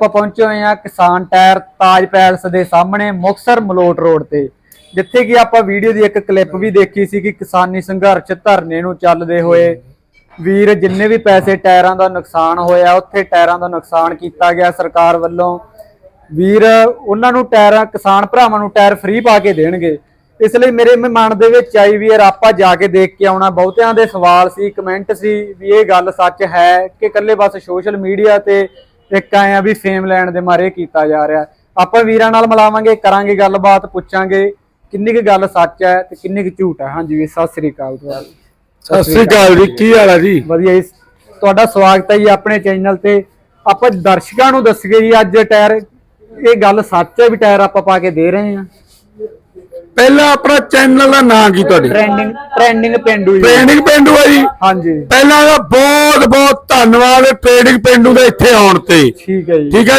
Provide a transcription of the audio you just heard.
ਆਪਾਂ ਪਹੁੰਚੇ ਹੋਏ ਆ ਕਿਸਾਨ ਟਾਇਰ ਤਾਜ ਪੈਲਸ ਦੇ ਸਾਹਮਣੇ ਮੁਕਸਰ ਮਲੋਟ ਰੋਡ ਤੇ, ਜਿੱਥੇ ਕਿ ਆਪਾਂ ਵੀਡੀਓ ਦੀ ਇੱਕ ਕਲਿੱਪ ਵੀ ਦੇਖੀ ਸੀ ਕਿ ਕਿਸਾਨੀ ਸੰਘਰਸ਼ ਧਰਨੇ ਨੂੰ ਚੱਲਦੇ ਹੋਏ ਵੀਰ ਜਿੰਨੇ ਵੀ ਪੈਸੇ ਟਾਇਰਾਂ ਦਾ ਨੁਕਸਾਨ ਹੋਇਆ, ਉੱਥੇ ਟਾਇਰਾਂ ਦਾ ਨੁਕਸਾਨ ਕੀਤਾ ਗਿਆ ਸਰਕਾਰ ਵੱਲੋਂ। ਵੀਰ, ਉਹਨਾਂ ਨੂੰ ਟਾਇਰਾਂ, ਕਿਸਾਨ ਭਰਾਵਾਂ ਨੂੰ ਟਾਇਰ ਫ੍ਰੀ ਪਾ ਕੇ ਦੇਣਗੇ। ਇਸ ਲਈ ਮੇਰੇ ਮਨ ਦੇ ਵਿੱਚ ਆਈ ਵੀ ਯਾਰ ਆਪਾਂ ਜਾ ਕੇ ਦੇਖ ਕੇ ਆਉਣਾ। ਬਹੁਤਿਆਂ ਦੇ ਸਵਾਲ ਸੀ ਕਮੈਂਟ ਸੀ ਵੀ ਇਹ ਗੱਲ ਸੱਚ ਹੈ ਕਿ ਇਕੱਲੇ ਬਸ ਸੋਸ਼ਲ ਮੀਡੀਆ ਤੇ ਇੱਕ ਆਏ ਆ ਵੀ ਫੇਮ ਲੈਣ ਦੇ ਮਾਰੇ ਕੀਤਾ ਜਾ ਰਿਹਾ। ਆਪਾਂ ਵੀਰਾਂ ਨਾਲ ਮਿਲਾਵਾਂਗੇ ਕਰਾਂਗੇ ਗੱਲਬਾਤ ਪੁੱਛਾਂਗੇ ਕਿੰਨੀ ਕੁ ਗੱਲ ਸੱਚ ਹੈ ਤੇ ਕਿੰਨੀ ਕੁ ਝੂਠ ਹੈ। ਹਾਂਜੀ ਵੀ ਸਤਿ ਸ੍ਰੀ ਅਕਾਲ ਤੁਹਾਨੂੰ ਸਤਿ ਸ੍ਰੀ ਅਕਾਲ ਜੀ ਕੀ ਹਾਲ ਹੈ ਜੀ? ਵਧੀਆ ਜੀ। ਤੁਹਾਡਾ ਸਵਾਗਤ ਹੈ ਜੀ ਆਪਣੇ ਚੈਨਲ ਤੇ। ਆਪਾਂ ਦਰਸ਼ਕਾਂ ਨੂੰ ਦੱਸਗੇ ਜੀ ਅੱਜ ਟਾਇਰ ਇਹ ਗੱਲ ਸੱਚ ਹੈ ਵੀ ਟਾਇਰ ਆਪਾਂ ਪਾ ਕੇ ਦੇ ਰਹੇ ਹਾਂ? ਪਹਿਲਾਂ ਆਪਣਾ ਚੈਨਲ ਦਾ ਨਾਂ ਕੀ ਤੁਹਾਡੇ? ਟ੍ਰੈਂਡਿੰਗ ਟ੍ਰੈਂਡਿੰਗ ਪਿੰਡੂ ਜੀ। ਟ੍ਰੇਨਿੰਗ ਪਿੰਡੂ ਹੈ ਜੀ। ਹਾਂਜੀ। ਪਹਿਲਾਂ ਦਾ ਬਹੁਤ ਬਹੁਤ ਧੰਨਵਾਦ। ਟ੍ਰੇਨਿੰਗ ਪਿੰਡੂ ਦਾ ਇੱਥੇ ਆਉਣ ਤੇ। ਠੀਕ ਹੈ ਜੀ। ਠੀਕ ਹੈ